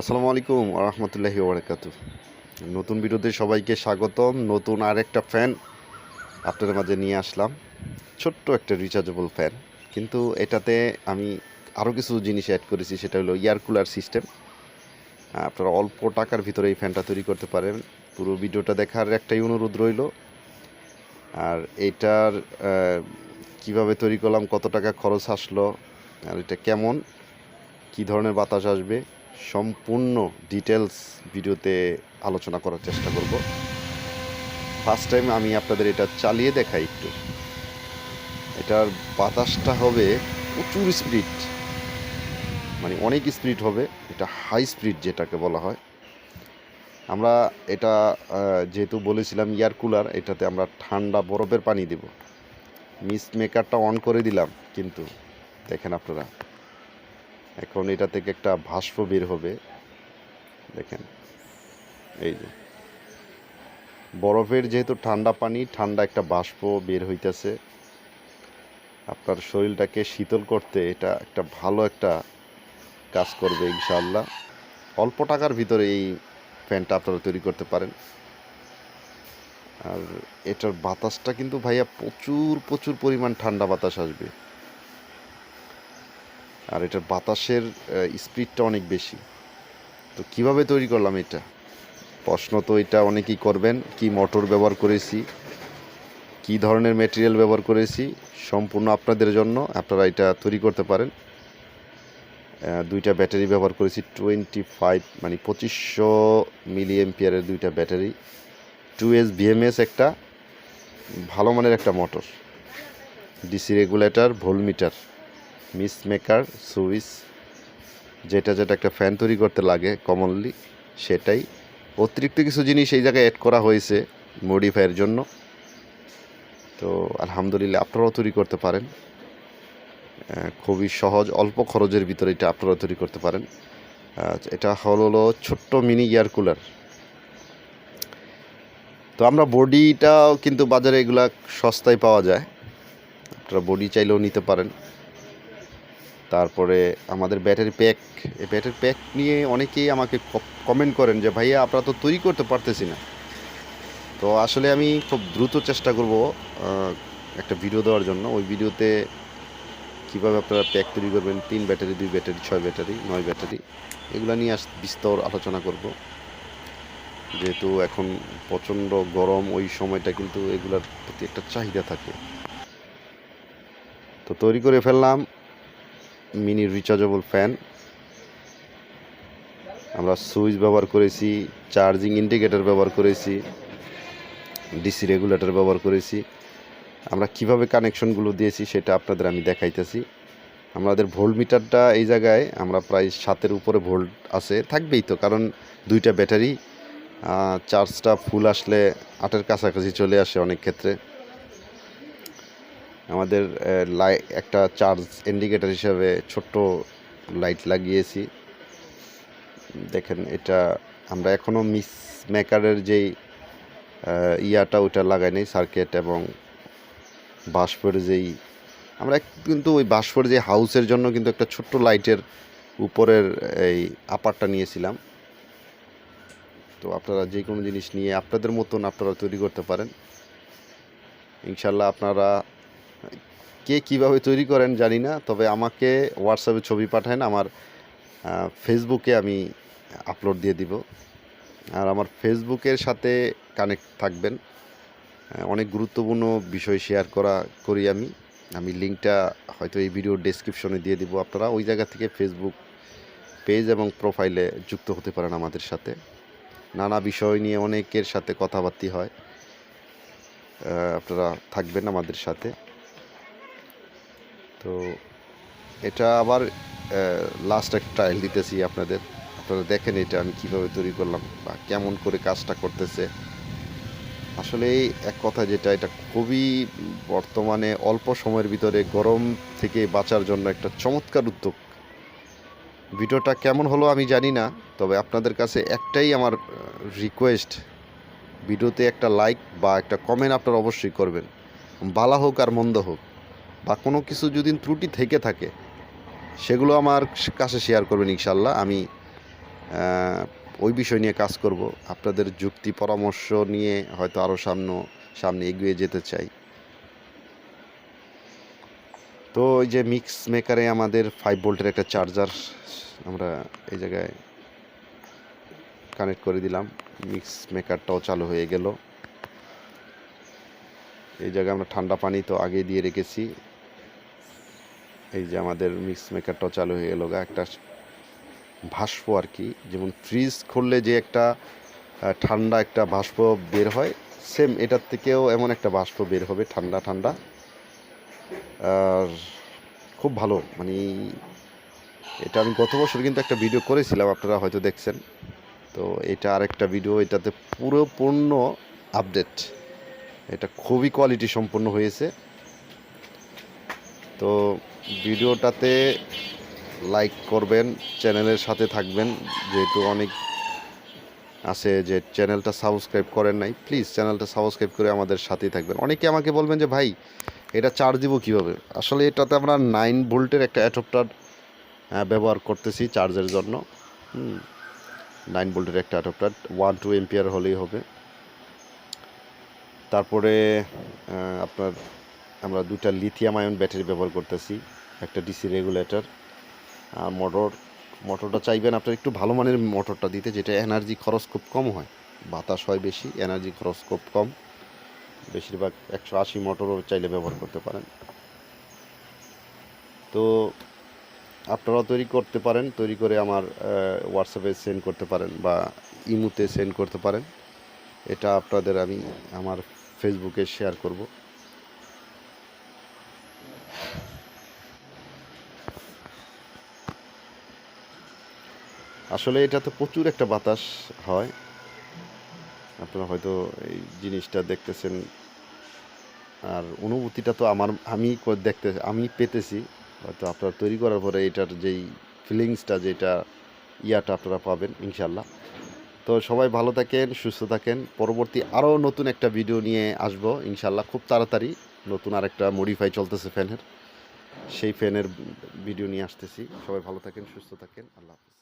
আসসালামু আলাইকুম রহমতুল্লাহি ওবরাকাতু নতুন ভিডিওতে সবাইকে স্বাগতম। নতুন আরেকটা ফ্যান আপনাদের মাঝে নিয়ে আসলাম। ছোট্ট একটা রিচার্জেবল ফ্যান কিন্তু এটাতে আমি আরও কিছু জিনিস অ্যাড করেছি, সেটা হলো এয়ার কুলার সিস্টেম আপনারা অল্প টাকার ভিতরে এই ফ্যানটা তৈরি করতে পারেন। পুরো ভিডিওটা দেখার একটাই অনুরোধ রইল। আর এটার কীভাবে তৈরি করলাম, কত টাকা খরচ আসলো, আর এটা কেমন, কী ধরনের বাতাস আসবে সম্পূর্ণ ডিটেলস ভিডিওতে আলোচনা করার চেষ্টা করব। ফার্স্ট টাইম আমি আপনাদের এটা চালিয়ে দেখাই একটু। এটার বাতাসটা হবে প্রচুর স্পিড মানে অনেক স্পিড হবে, এটা হাই স্পিড যেটাকে বলা হয়। আমরা এটা যেহেতু বলেছিলাম এয়ার কুলার এটাতে আমরা ঠান্ডা বরফের পানি দেব। মিস মেকারটা অন করে দিলাম, কিন্তু দেখেন আপনারা। এখন এটা থেকে একটা ভাস্প বের হবে। দেখেন, এই যে। বরফের যেহেতু ঠান্ডা পানি, ঠান্ডা একটা বাষ্প বের হইতেছে। আপনার শরীরটাকে শীতল করতে এটা একটা ভালো একটা কাজ করবে ইনশাআল্লাহ। অল্প টাকার ভিতরে এই ফ্যানটা আপনারা তৈরি করতে পারেন। আর এটার বাতাসটা কিন্তু ভাইয়া প্রচুর প্রচুর পরিমাণ ঠান্ডা বাতাস আসবে। আর এটার বাতাসের স্পিডটা অনেক বেশি। তো কীভাবে তৈরি করলাম এটা? প্রশ্ন তো এটা অনেকেই করবেন, কি মোটর ব্যবহার করেছি, কি ধরনের মেটেরিয়াল ব্যবহার করেছি, সম্পূর্ণ আপনাদের জন্য, আপনারা এটা তৈরি করতে পারেন। দুইটা ব্যাটারি ব্যবহার করেছি টোয়েন্টি ফাইভ মানে পঁচিশশো মিলি এমপিয়ারের দুইটা ব্যাটারি। টু এস বিএমএস একটা, ভালো মানের একটা মোটর ডিসি রেগুলেটর ভোল্টমিটার মিস মেকার সুইচ যেটা যেটা একটা ফ্যান তৈরি করতে লাগে কমনলি সেটাই। অতিরিক্ত কিছু জিনিস এই জায়গায় অ্যাড করা হয়েছে মডিফাইয়ের জন্য। তো আলহামদুলিল্লাহ আপনারাও তৈরি করতে পারেন। খুবই সহজ অল্প খরচের ভিতরে এটা আপনারা তৈরি করতে পারেন। আহ, এটা হলো ছোট্ট মিনি এয়ার কুলার তো আমরা বডিটাও কিন্তু বাজারে এগুলা সস্তায় পাওয়া যায়। আপনারা বডি চাইলেও নিতে পারেন। তারপরে আমাদের ব্যাটারি প্যাক এই ব্যাটারি প্যাক নিয়ে অনেকেই আমাকে কমেন্ট করেন যে, ভাইয়া, আপনারা তো তৈরি করতে পারতেছি না। তো আসলে আমি খুব দ্রুত চেষ্টা করব একটা ভিডিও দেওয়ার জন্য। ওই ভিডিওতে কীভাবে আপনারা প্যাক তৈরি করবেন, তিন ব্যাটারি দুই ব্যাটারি ছয় ব্যাটারি নয় ব্যাটারি এগুলো নিয়ে আস বিস্তর আলোচনা করব। যেহেতু এখন প্রচণ্ড গরম, ওই সময়টা কিন্তু এগুলার প্রতি একটা চাহিদা থাকে। তো তৈরি করে ফেললাম। Mini rechargeable fan. আমরা সুইচ ব্যবহার করেছি, চার্জিং ইন্ডিকেটর ব্যবহার করেছি, ডিসি রেগুলেটর ব্যবহার করেছি। আমরা কীভাবে কানেকশনগুলো দিয়েছি সেটা আপনাদের আমি দেখাইতেছি। আমাদের ভোল্ট মিটারটা এই জায়গায়, আমরা প্রায় সাতের উপরে ভোল্ট আছে, থাকবেই তো, কারণ দুইটা ব্যাটারি চার্জটা ফুল আসলে আটের কাছাকাছি চলে আসে অনেক ক্ষেত্রে। আমাদের লাই একটা চার্জ ইন্ডিকেটর হিসাবে ছোট্ট লাইট লাগিয়েছি। দেখেন এটা, আমরা এখনও মিস মেকারের যেই ইয়াটা ওটা লাগাই নাই সার্কিট এবং বাষ্পের যেই, আমরা কিন্তু ওই বাষ্পের যে হাউসের জন্য কিন্তু একটা ছোট্ট লাইটের উপরের এই আপারটা নিয়েছিলাম। তো আপনারা যে কোনো জিনিস নিয়ে আপনাদের মতন আপনারা তৈরি করতে পারেন। ইনশাল্লাহ আপনারা কে কীভাবে তৈরি করেন জানি না, তবে আমাকে হোয়াটসঅ্যাপে ছবি পাঠান, আমার ফেসবুকে আমি আপলোড দিয়ে দিব। আর আমার ফেসবুকের সাথে কানেক্ট থাকবেন। অনেক গুরুত্বপূর্ণ বিষয় শেয়ার করা, করি আমি। আমি লিঙ্কটা হয়তো এই ভিডিওর ডেসক্রিপশনে দিয়ে দিব। আপনারা ওই জায়গা থেকে ফেসবুক পেজ এবং প্রোফাইলে যুক্ত হতে পারেন আমাদের সাথে। নানা বিষয় নিয়ে অনেকের সাথে কথাবার্তি হয়। আপনারা থাকবেন আমাদের সাথে। তো এটা আবার লাস্ট একটা ট্রায়াল দিতেছি আপনাদের। আপনারা দেখেন এটা আমি কীভাবে তৈরি করলাম বা কেমন করে কাজটা করতেছে। আসলে এক কথা যেটা, এটা খুবই বর্তমানে অল্প সময়ের ভিতরে গরম থেকে বাঁচার জন্য একটা চমৎকার উদ্যোগ। ভিডিওটা কেমন হলো আমি জানি না, তবে আপনাদের কাছে একটাই আমার রিকোয়েস্ট ভিডিওতে একটা লাইক বা একটা কমেন্ট আপনারা অবশ্যই করবেন। বালা হোক আর মন্দ হোক। বা কোনো কিছু যদি ত্রুটি থেকে থাকে, সেগুলো আমার কাছে শেয়ার করবেন ইনশাল্লাহ আমি ওই বিষয় নিয়ে কাজ করব। আপনাদের যুক্তি, পরামর্শ নিয়ে হয়তো আরও সামনে সামনে এগিয়ে যেতে চাই। তো ওই যে মিক্স মেকারে আমাদের ফাইভ ভোল্টের একটা চার্জার আমরা এই জায়গায় কানেক্ট করে দিলাম। মিক্স মেকারটাও চালু হয়ে গেল। এই জায়গায় আমরা ঠান্ডা পানি তো আগে দিয়ে রেখেছি। এই যে আমাদের মিক্স মেকারটাও চালু হয়ে গেল একটা ভাস্প আর কি, যেমন ফ্রিজ খুললে যে একটা ঠান্ডা একটা বাষ্প বের হয় সেম এটার থেকেও এমন একটা বাষ্প বের হবে, ঠান্ডা ঠান্ডা। আর খুব ভালো মানে এটা আমি গত বছর কিন্তু একটা ভিডিও করেছিলাম, আপনারা হয়তো দেখছেন। তো এটা আরেকটা ভিডিও এটাতে পুরো পূর্ণ আপডেট এটা খুবই কোয়ালিটি সম্পন্ন হয়েছে। তো ভিডিওটাতে লাইক করবেন, চ্যানেলের সাথে থাকবেন। যেহেতু অনেক আছে যে চ্যানেলটা সাবস্ক্রাইব করেন নাই, প্লিজ চ্যানেলটা সাবস্ক্রাইব করে আমাদের সাথেই থাকবেন। অনেকে আমাকে বলবেন যে, ভাই, এটা চার্জ দিব কীভাবে? আসলে এটাতে আমরা নাইন ভোল্টের একটা অ্যাডপ্টার ব্যবহার করতেছি চার্জের জন্য। নাইন ভোল্টের একটা অ্যাডপ্টার, ওয়ান টু এম্পিয়ার হলেই হবে। তারপরে আপনার আমরা দুটা লিথিয়াম আয়ন ব্যাটারি ব্যবহার করতেছি, একটা ডিসি রেগুলেটর আর মোটর মোটরটা চাইবেন আপনার একটু ভালো মানের মোটরটা দিতে, যেটা এনার্জি খরচ খুব কম হয়, বাতাস হয় বেশি এনার্জি খরচ খুব কম, বেশিরভাগ একশো আশি মোটরও চাইলে ব্যবহার করতে পারেন। তো আপনারাও তৈরি করতে পারেন, তৈরি করে আমার হোয়াটসঅ্যাপে সেন্ড করতে পারেন বা ইমুতে সেন্ড করতে পারেন। এটা আপনাদের আমি, আমার ফেসবুকে শেয়ার করব। আসলে এটাতে প্রচুর একটা বাতাস হয়। আপনারা হয়তো এই জিনিসটা দেখতেছেন। আর অনুভূতিটা তো আমার, আমি দেখতে, আমি পেতেছি। হয়তো আপনারা তৈরি করার পরে এটার যেই ফিলিংসটা যেটা ইয়াটা আপনারা পাবেন ইনশাল্লাহ তো সবাই ভালো থাকেন, সুস্থ থাকেন। পরবর্তী আরও নতুন একটা ভিডিও নিয়ে আসব ইনশাল্লাহ খুব তাড়াতাড়ি নতুন আরেকটা মডিফাই চলতেছে ফ্যানের সেই ফ্যানের ভিডিও নিয়ে আসতেছি। সবাই ভালো থাকেন, সুস্থ থাকেন। আল্লাহ হাফিজ।